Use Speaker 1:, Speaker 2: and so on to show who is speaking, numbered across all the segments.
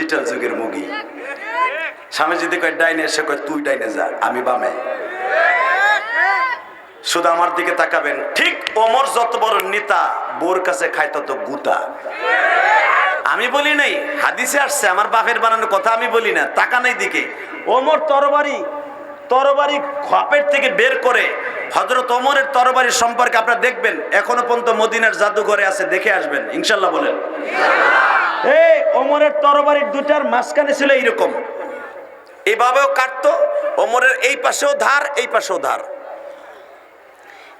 Speaker 1: Digital যুগের মুগি। স্বামী যদি কয়, ডাইনে সে কয়, তুই ডাইনে যা, আমি বামে। শুধু আমার দিকে তাকাবেন, ঠিক ওমর যত বড় নেতা, বোর কাছে খায় তত গুতা। আমি বলি নাই, হাদিসে আসছে, আমার বাপের বানানোর কথা আমি বলি না তাকানোর দিকে। ওমর তরবারি তরবারি খপের থেকে বের করে হজরত ওমরের তরবারি সম্পর্কে আপনারা দেখবেন, এখনও পর্যন্ত মদিনার জাদুঘরে আছে, দেখে আসবেন, ইনশাল্লাহ বলেন। এই ওমরের তরবারির দুটার মাঝখানে ছিল এইরকম। এভাবেও কাটতো, ওমরের এই পাশেও ধার, এই পাশেও ধার।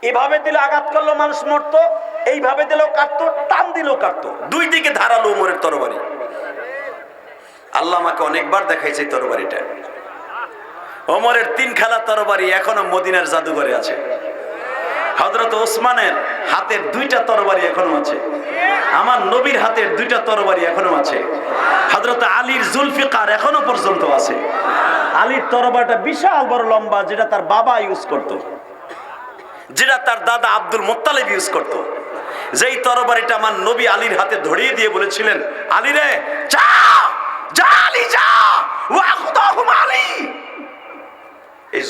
Speaker 1: এভাবে দিলে আঘাত করল, মানুষ মরতো, এইভাবে দিলেও কাটতো, টান দিলেও কাটতো। দুই দিকে ধারালো ওমরের তরবারি। আল্লাহ আমাকে অনেকবার দেখাইছে তরবারিটা। ওমরের তিন খেলা তরবারি এখনও মদিনার জাদুঘরে আছে। হজরত ওসমানের হাতের দুইটা তরবারি এখনও আছে। আমার নবীর হাতের দুইটা তরবারি এখনও আছে। হজরত আলীর জুলফিকার এখনও পর্যন্ত আছে। আলীর তরবারিটা বিশাল বড় লম্বা, যেটা তার বাবা ইউজ করত। যেটা তার দাদা আব্দুল মোত্তালেব ইউজ করত। যেই তরবারিটা আমার নবী আলীর হাতে ধরিয়ে দিয়ে বলেছিলেন, আলী রে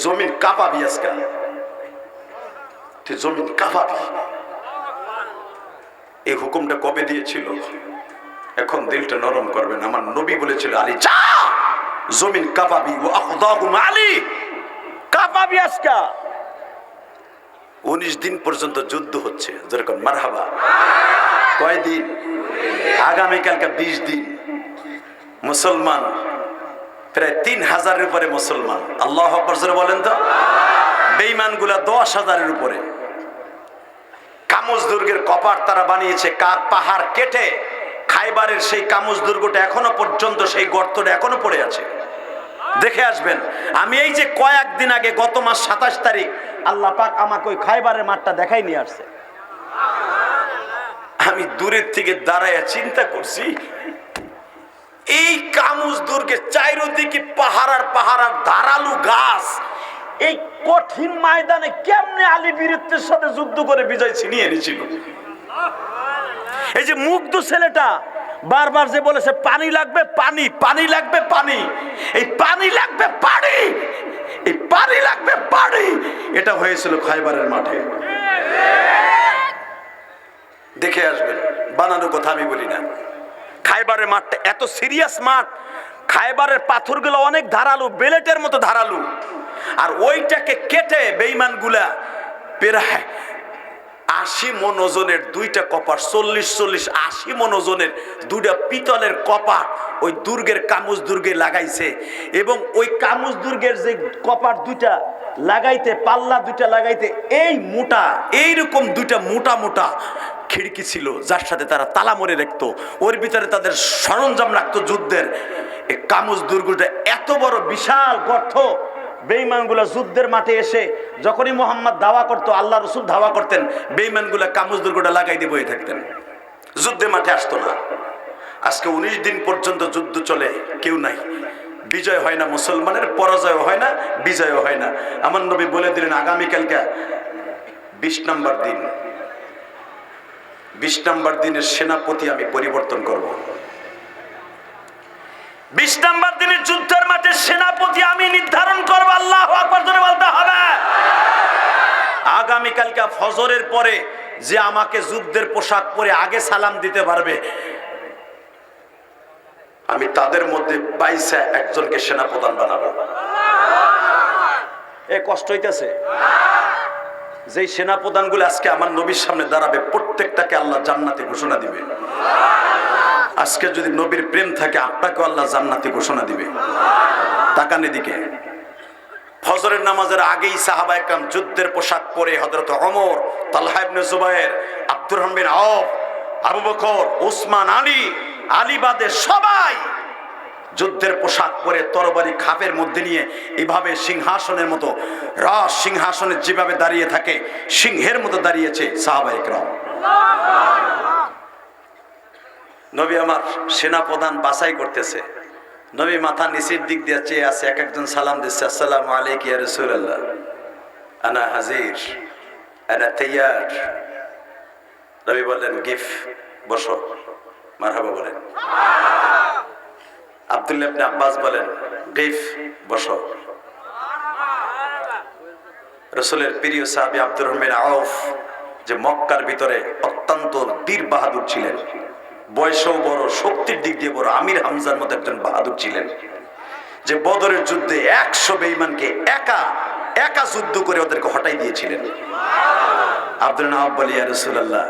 Speaker 1: জমিন কাঁপাবি আজকে তুই জমিন কাঁপাবি। এই হুকুমটা কবে দিয়েছিল? এখন দিলটা নরম করবেন আমার নবী বলেছিল, আলী, যা! জমিন কাঁপাবি আলী কাঁপাবি আজকা। উনিশ দিন পর্যন্ত যুদ্ধ হচ্ছে। যেরকম মারহাবা। কয়দিন? আগামীকালকে বিশ দিন। মুসলমান, প্রায় তিন হাজারের উপরে মুসলমান। আল্লাহ বলেন তো। বেইমানগুলা দশ হাজারের উপরে। কামজ দুর্গের কপাট তারা বানিয়েছে, কার পাহাড় কেটে খাইবারের সেই কামজ দুর্গটা এখনও পর্যন্ত সেই গর্তটা এখনও পড়ে আছে। দেখে আসবেন, আমি এই যে কয়েকদিন আগে গত মাস সাতাশ তারিখ আল্লাহ পাক আমাকে ওই খাইবারের মাঠটা দেখাই নিয়ে আসছে। আমি দূরের থেকে দাঁড়ায় চিন্তা করছি, এই কামুজ দুর্গের চাইরদিকে পাহাড় আর পাহাড় আর ধারালু গাছ, এই কঠিন ময়দানে কেমনে আলী বীরত্বের সাথে যুদ্ধ করে বিজয় ছিনিয়ে এনেছিল? এই যে মুগ্ধ ছেলেটা বারবার যে বলেছে, পানি লাগবে, পানি পানি লাগবে, পানি। এই পানি লাগবে, পানি। এই পানি লাগবে, পানি। এটা হয়েছিল খাইবারের মাঠে। দেখে আসবেন, বানানোর কথা আমি বলি না। খাইবারের মাঠটা এত সিরিয়াস মাঠ, খাইবারের পাথরগুলো অনেক ধারালু, বেলেটের মতো ধারালু। আর ওইটাকে কেটে বেইমানগুলা প্রায় আশি মন ওজনের দুইটা কপাট, চল্লিশ চল্লিশ, আশি মনোজনের দুইটা পিতলের কপাট ওই দুর্গের কামুজ দুর্গে লাগাইছে এবং ওই কামুজ দুর্গের যে কপাট দুইটা লাগাইতে, পাল্লা দুইটা লাগাইতে, এই মোটা, এইরকম দুইটা মোটা মোটা খিড়কি ছিল যার সাথে তারা তালা মরে রাখতো। ওর ভিতরে তাদের সরঞ্জাম রাখতো যুদ্ধের। এই কামুজ দুর্গটা এত বড় বিশাল গর্ত বেইমানগুলা যুদ্ধের মাঠে এসে যখনই মোহাম্মদ দাওয়া করতো, আল্লাহ রসুল দাওয়া করতেন বেইমানগুলা কামুজ দুর্গটা লাগাই দিয়ে বয়ে থাকতেন। যুদ্ধের মাঠে আসতো না। আজকে উনিশ দিন পর্যন্ত যুদ্ধ চলে, কেউ নাই। বিজয় হয় না মুসলমানের পরাজয় হয় না বিজয় হয় না। আমার নবী বলে দিলেন, আগামীকালকে বিশ নম্বর দিন। বিশ নম্বর দিনের সেনাপতি আমি পরিবর্তন করব। বিশ নম্বর দিনের যুদ্ধের মাঠে সেনাপতি আমি নির্ধারণ করব, আল্লাহ আকবর বলতে হবে। আগামীকালকে ফজরের পরে যে আমাকে যুদ্ধের পোশাক পরে আগে সালাম দিতে পারবে, আমি তাদের মধ্যে বাইশে একজনকে সেনাপ্রধান বানাবো। এ কষ্ট হইতেছে। যেই সেনাপ্রধানগুলো আজকে আমার নবীর সামনে দাঁড়াবে, প্রত্যেকটাকে আল্লাহ জান্নাতে ঘোষণা দিবে। আজকে যদি নবীর প্রেম থাকে, আপনাকেও আল্লাহ জান্নাতে ঘোষণা দিবে। তাকানে দিকে ফজরের নামাজের আগেই সাহাবা একরাম যুদ্ধের পোশাক পরে হযরত ওমর, তালহা ইবনে জুবায়ের, আব্দুর রহমান আওফ, আবু বকর ওসমান আলী আলীবাদের সবাই যুদ্ধের পোশাক পরে তরবারি খাপের মধ্যে নিয়ে এভাবে সিংহাসনের মতো রাজ সিংহাসনে যেভাবে দাঁড়িয়ে থাকে, সিংহের মতো দাঁড়িয়েছে সাহাবা একরাম। নবী আমার সেনা প্রধান বাছাই করতেছে। নবী মাথা নিচের দিক দিয়ে চেয়ে আছে, এক একজন সালাম দিচ্ছে, আসসালামু আলাইকুম ইয়া রাসূলুল্লাহ। আনা হাজির, আনা তৈয়ার। নবী বললেন, গিফট, বসো। মারহাবা বলেন। আব্দুল্লাহ ইবনে আব্বাস বলেন গিফ বসো। রসুলের প্রিয় সাহাবী আব্দুর রহমান আউফ যে মক্কার ভিতরে অত্যন্ত বীর বাহাদুর ছিলেন। বয়সেও বড়, শক্তির দিক দিয়ে বড়। আমির হামজার মতো একজন বাহাদুর ছিলেন। যে বদরের যুদ্ধে একশো বেঈমানকে একা একা যুদ্ধ করে ওদেরকে হটাই দিয়েছিলেন। আব্দুল নাহাব বলি রসুল্লাহ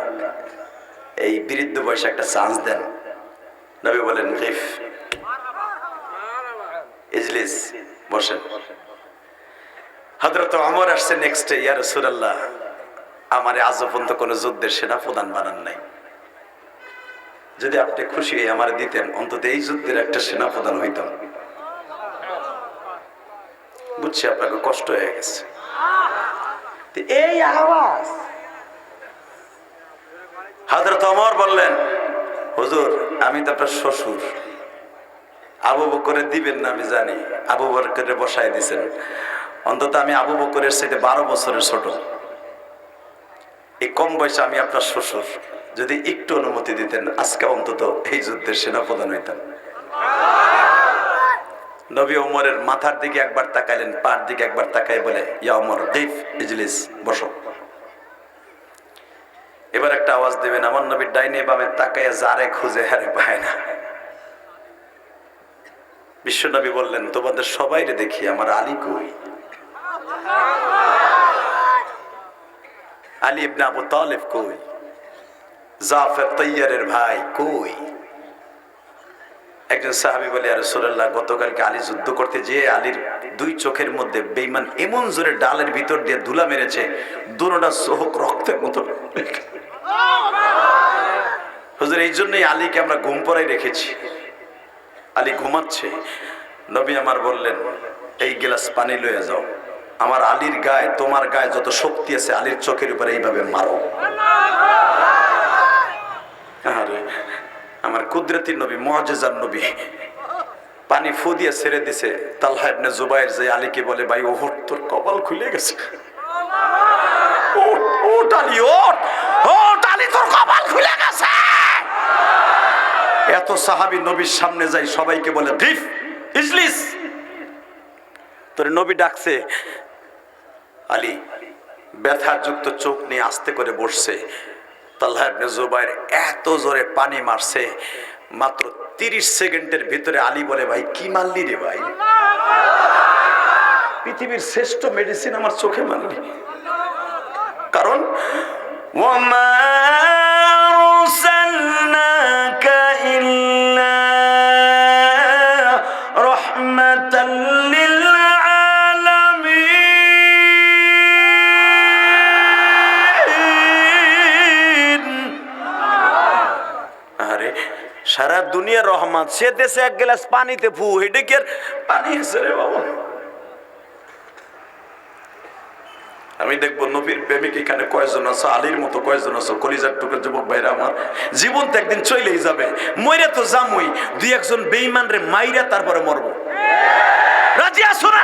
Speaker 1: এই বৃদ্ধ বয়সে একটা চান্স দেন। নবী বলেন গিফ ইজলিস, বসেন। হজরত অমর আসছে নেক্সট ইয়া রসুল্লাহ আমারে আজ পর্যন্ত কোনো যুদ্ধের সেনা প্রধান বানান নাই। যদি আপনি খুশি আমার দিতেন, অন্তত এই যুদ্ধের একটা সেনা প্রধান হইতাম। বুঝছি আপনাকে কষ্ট হয়ে গেছে। এই আওয়াজ। হজরত অমর বললেন, হুজুর, আমি তো আপনার শ্বশুর। আবু বকরের দিবেন না, আমি জানি। আবু বকরে বসায় দিছেন। অন্তত আমি আবু বকরের সাথে বারো বছরের ছোট। এই কম বয়সে আমি আপনার শ্বশুর। যদি একটু অনুমতি দিতেন, আজকে অন্তত এই যুদ্ধের সেনাপ্রধান হইতাম। নবী ওমরের মাথার দিকে একবার তাকাইলেন, পার দিকে একবার তাকাই বলে, ইয়া ওমর দিফ ইজলিস, বসো। এবার একটা আওয়াজ দেবেন, আমার নবীর ডাইনে বামে তাকাইয়া যারে খুঁজে হারে পায় না। বিশ্বনবী বললেন, তোমাদের সবাইরে দেখি, আমার আলী কই? আলী ইবনে আবু তালেব কই? জাফর তৈয়ারের ভাই কই? একজন সাহাবি বলে আর সুরাল্লাহ গতকালকে আলী যুদ্ধ করতে যেয়ে আলীর দুই চোখের মধ্যে বেইমান এমন জোরে ডালের ভিতর দিয়ে ধুলা মেরেছে দুটা চোখ রক্তের মতো হুজুর এই জন্যই আলীকে আমরা ঘুম পড়াই রেখেছি। আলী ঘুমাচ্ছে। নবী আমার বললেন এই গ্লাস পানি লয়ে যাও। আমার আলীর গায়ে তোমার গায়ে যত শক্তি আছে আলীর চোখের উপরে এইভাবে মারো। আরে আমার কুদরতি নবী, মহাজেজার নবী। পানি ফু দিয়ে ছেড়ে দিছে তালহা ইবনে জুবাইর, যে আলীকে বলে, ভাই, ওহট, তোর কপাল খুলে গেছে। ওঠ আলী ওঠ ওঠ আলী, তোর কপাল খুলে গেছে। এত সাহাবী নবীর সামনে যাই, সবাইকে বলে দিফ ইজলিস তোর নবী ডাকছে, আলী ব্যথার যুক্ত চোখ নিয়ে আস্তে করে বসছে। তাল্লাহ এত জোরে পানি মারছে, মাত্র তিরিশ সেকেন্ডের ভিতরে আলী বলে, ভাই, কি মারলি রে ভাই? পৃথিবীর শ্রেষ্ঠ মেডিসিন আমার চোখে মারলি। কারণ ওয়ামা রহমান সে দেশে এক গ্লাস পানিতে ফু হেডে কি পানি এসে রে বাবা? আমি দেখব নবীর প্রেমিক এখানে কয়েকজন আছো, আলীর মতো কয়েকজন আছো, কলিজার টুকের যুবক ভাইরা আমার। জীবন তো একদিন চলেই যাবে। মইরা তো জামুই, দুই একজন বেইমান রে মাইরা তারপরে মরবো। রাজি আসো না